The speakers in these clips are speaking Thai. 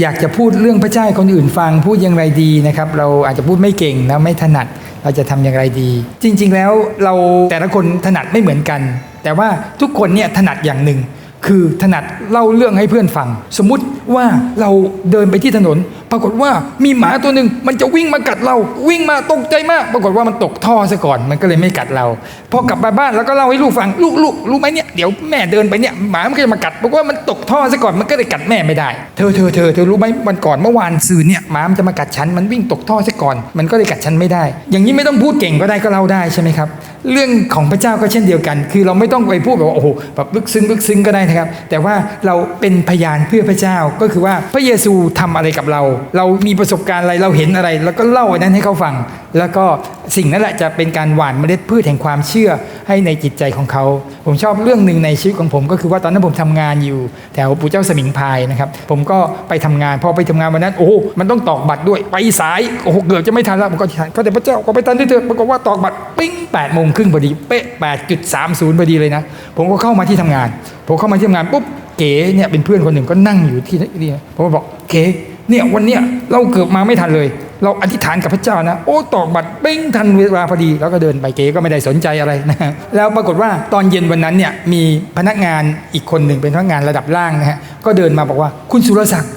อยากจะพูดเรื่องพระเจ้าคนอื่นฟังพูดอย่างไรดีนะครับ เราอาจจะพูดไม่เก่งนะไม่ถนัดเราจะทำอย่างไรดี จริง ๆ แล้วเราแต่ละคนถนัดไม่เหมือนกัน แต่ว่าทุกคนเนี่ยถนัดอย่างหนึ่ง คือถนัดเล่าเรื่องให้เพื่อนฟัง สมมุติว่าเราเดินไปที่ถนน ปรากฏว่ามีหมาตัวหนึ่งมันจะวิ่งมากัดเรา วิ่งมาตกใจมาก ปรากฏว่ามันตกท่อซะก่อนมันก็เลยไม่กัดเราพอกลับมาบ้านแล้วก็เล่าให้ลูกฟังลูกลูกรู้ไหมเนี่ยเดี๋ยวแม่เดินไปเนี่ยหมามันก็จะมากัดบอกว่ามันตกท่อซะก่อนมันก็เลยกัดแม่ไม่ได้เธอเธอเธอเธอรู้ไหมวันก่อนเมื่อวานซืนเนี่ยหมามันจะมากัดฉันมันวิ่งตกท่อซะก่อน มันก็เลยกัดฉันไม่ได้ อย่างนี้ไม่ต้องพูดเก่งก็ได้ก็เล่าได้ใช่ไหมครับเรื่องของพระเจ้าก็เช่นเดียวกัน คือเราไม่ต้องไปพูดแบบว่าโอ้โหแบบลึกซึ้งลึกซึ้งก็ได้นะครับ แต่ว่าเราเป็นพยานเพื่อพระเจ้าก็คือว่าพระเยซูทำอะไรกับเรา เรามีประสบการณ์อะไรเราเห็นอะไร แล้วก็เล่าอันนั้นให้เขาฟัง แล้วก็สิ่งนั้นแหละจะเป็นการหว่านเมล็ดพืชแห่งความเชื่อให้ในจิตใจของเขา ผมชอบเรื่องหนึ่งในชีวิตของผมก็คือว่าตอนนั้นผมทำงานอยู่แถวปู่เจ้าสมิงพายนะครับ ผมก็ไปทำงานพอไปทำงานวันนั้น โอ้มันต้องตอกบัตรด้วยไปสายโอ้โหเกือบจะไม่ทันแล้วผมก็ทันก็แต่พระเจ้าก็ไปทันด้วยเถอะปรากฏว่าตอกบัตรปิ้ง8ปดโมงครึ่งพอดีเป๊ะ8.30พอดีเลยนะ ผมก็เข้ามาที่ทำงาน ผมเข้ามาที่ทำงานปุ๊บเก๋เนี่ยเป็นเพื่อนคนหนึ่งก็นั่งอยู่ที่นี่ผมก็บอกเก๋เนี่ยวันเนี้ยเราเกือบมาไม่ทันเลย เราอธิษฐานกับพระเจ้านะ โอ้ตอกบัตรเป้งทันเวลาพอดี แล้วก็เดินไปเก๋ก็ไม่ได้สนใจอะไรนะฮะแล้วปรากฏว่าตอนเย็นวันนั้นเนี่ยมีพนักงานอีกคนหนึ่งเป็นพนักงานระดับล่างนะฮะก็เดินมาบอกว่าคุณสุรศักดิ์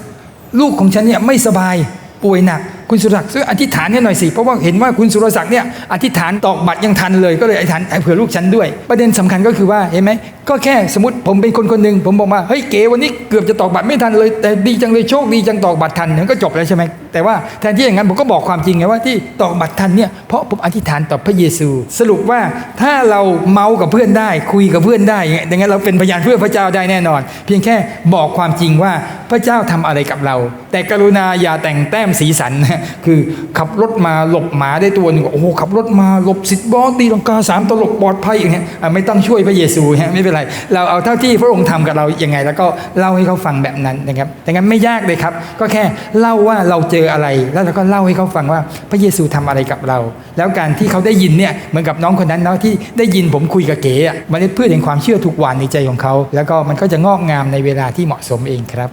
ลูกของฉันเนี่ยไม่สบายป่วยหนักคุณสุรศักดิ์ช่วยอธิษฐานให้หน่อยสิเพราะว่าเห็นว่าคุณสุรศักดิ์เนี่ยอธิษฐานตอกบัตรยังทันเลยก็เลยอธิษฐานเผื่อลูกฉันด้วย ประเด็นสำคัญก็คือว่าเห็นไหม ก็แค่สมมติผมเป็นคนคนหนึ่งผมบอกว่าเฮ้ยเก๋วันนี้เกือบจะตอกบัตรไม่ทันเลย แต่ดีจังเลยโชคดีจังตอกบัตรทันมันก็จบแล้วใช่ไหมแต่ว่าแทนที่อย่างนั้นผมก็บอกความจริงไงว่าที่ตอกบัตรทันเนี่ยเพราะผมอธิษฐานต่อพระเยซู สรุปว่าถ้าเราเมากับเพื่อนได้คุยกับเพื่อนได้อย่างเงี้ยดังนั้นเราเป็นพยานเพื่อพระเจ้าได้แน่นอน เพียงแค่บอกความจริงว่าพระเจ้าทำอะไรกับเรา แต่กรุณาอย่าแต่งแต้มสีสันนะคือขับรถมาหลบหมาได้ตัวนึ่งโอ้โหขับรถมาหลบสิบบอสตีลังกาสามตลกปลอดภัยอย่างเงี้ยไม่ต้องช่วยพระเยซูฮะไม่เป็นไร เราเอาเท่าที่พระองค์ทำกับเรายังไง แล้วก็เล่าให้เขาฟังแบบนั้นนะครับดังนั้นไม่ยากเลยครับ ก็แค่เล่าว่าเราเจออะไร แล้วเราก็เล่าให้เขาฟังว่าพระเยซูทำอะไรกับเรา แล้วการที่เขาได้ยินเนี่ยเหมือนกับน้องคนนั้นเนาะที่ได้ยินผมคุยกับเก๋ะมันเพื่อแห่งความเชื่อถูกหวานในใจของเขา แล้วก็มันก็จะงอกงามในเวลาที่เหมาะสมเองครับ